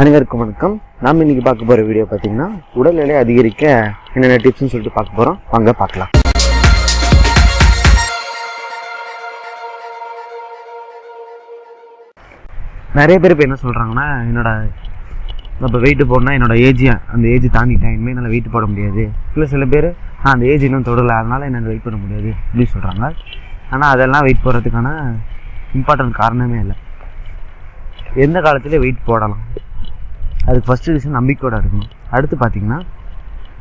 அனைவருக்கும் வணக்கம். நாம் இன்னைக்கு பார்க்க போகிற வீடியோ பார்த்தீங்கன்னா உடல் எடை அதிகரிக்க என்னென்ன டிப்ஸ்னு சொல்லிட்டு பார்க்க போகிறோம் வாங்க பார்க்கலாம். நிறைய பேர் இப்போ என்ன சொல்கிறாங்கன்னா என்னோட இப்போ வெயிட் போடணும் என்னோட ஏஜ் அந்த ஏஜ் தாண்டிட்டேன் இனிமேல் என்னால் வெயிட் போட முடியாது. இல்லை சில பேர் நான் அந்த ஏஜ் இன்னும் தொடலை அதனால் என்னால் வெயிட் பண்ண முடியாது அப்படின்னு சொல்கிறாங்க ஆனால் அதெல்லாம் வெயிட் போடுறதுக்கான இம்பார்ட்டன்ட் காரணமே இல்லை. எந்த காலத்துலேயும் வெயிட் போடலாம்? அதுக்கு ஃபஸ்ட்டு விஷயம் நம்பிக்கையோட இருக்கணும். அடுத்து பார்த்தீங்கன்னா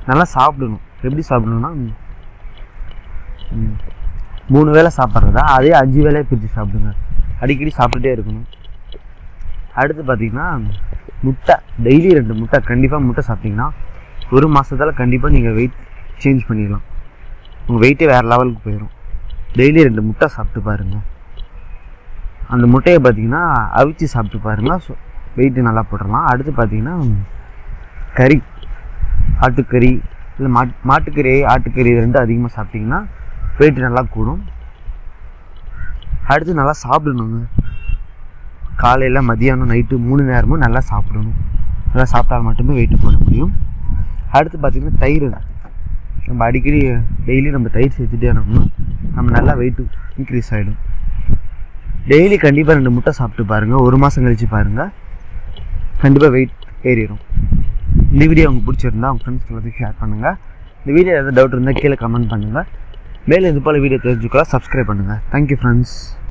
நல்லா சாப்பிடணும். எப்படி சாப்பிடணும்னா ம், மூணு வேளை சாப்பிட்றதா அதே அஞ்சு வேலையை பிரித்து சாப்பிடுங்க. அடிக்கடி சாப்பிட்டுட்டே இருக்கணும். அடுத்து பார்த்தீங்கன்னா முட்டை டெய்லி ரெண்டு முட்டை கண்டிப்பாக முட்டை சாப்பிட்டிங்கன்னா ஒரு மாதத்தால் கண்டிப்பாக நீங்கள் வெயிட் சேஞ்ச் பண்ணிடலாம். உங்கள் வெயிட்டே வேறு லெவலுக்கு போயிடும் டெய்லி ரெண்டு முட்டை சாப்பிட்டு பாருங்கள் அந்த முட்டையை பார்த்தீங்கன்னா அவிச்சு சாப்பிட்டு பாருங்கள் ஸோ வெயிட்டு நல்லா போட்டுடலாம். அடுத்து பார்த்தீங்கன்னா கறி ஆட்டுக்கறி இல்லை மாட்டு மாட்டுக்கறி ஆட்டுக்கறி இது ரெண்டும் அதிகமாக சாப்பிட்டிங்கன்னா வெயிட்டு நல்லா கூடும். அடுத்து நல்லா சாப்பிடணுங்க. காலையில் மதியானம் நைட்டு மூணு நேரமும் நல்லா சாப்பிடணும். நல்லா சாப்பிட்டால் மட்டுமே வெயிட் போட முடியும். அடுத்து பார்த்திங்கன்னா தயிர். நம்ம அடிக்கடி டெய்லி நம்ம தயிர் சேர்த்துட்டே இருக்கணும் நம்ம நல்லா வெயிட்டு இன்க்ரீஸ் ஆகிடும் டெய்லி கண்டிப்பாக ரெண்டு முட்டை சாப்பிட்டு பாருங்கள் ஒரு மாதம் கழித்து பாருங்கள் கண்டிப்பாக வெயிட் ஏறிடும் இந்த வீடியோ உங்களுக்கு பிடிச்சிருந்தா உங்கள் ஃப்ரெண்ட்ஸ் எல்லாத்தையும் ஷேர் பண்ணுங்கள் இந்த வீடியோ ஏதாவது டவுட் இருந்தால் கீழே கமெண்ட் பண்ணுங்கள் மேலே இது போல் வீடியோ தெரிஞ்சுக்கலாம் சப்ஸ்கிரைப் பண்ணுங்கள் தேங்க்யூ ஃப்ரெண்ட்ஸ்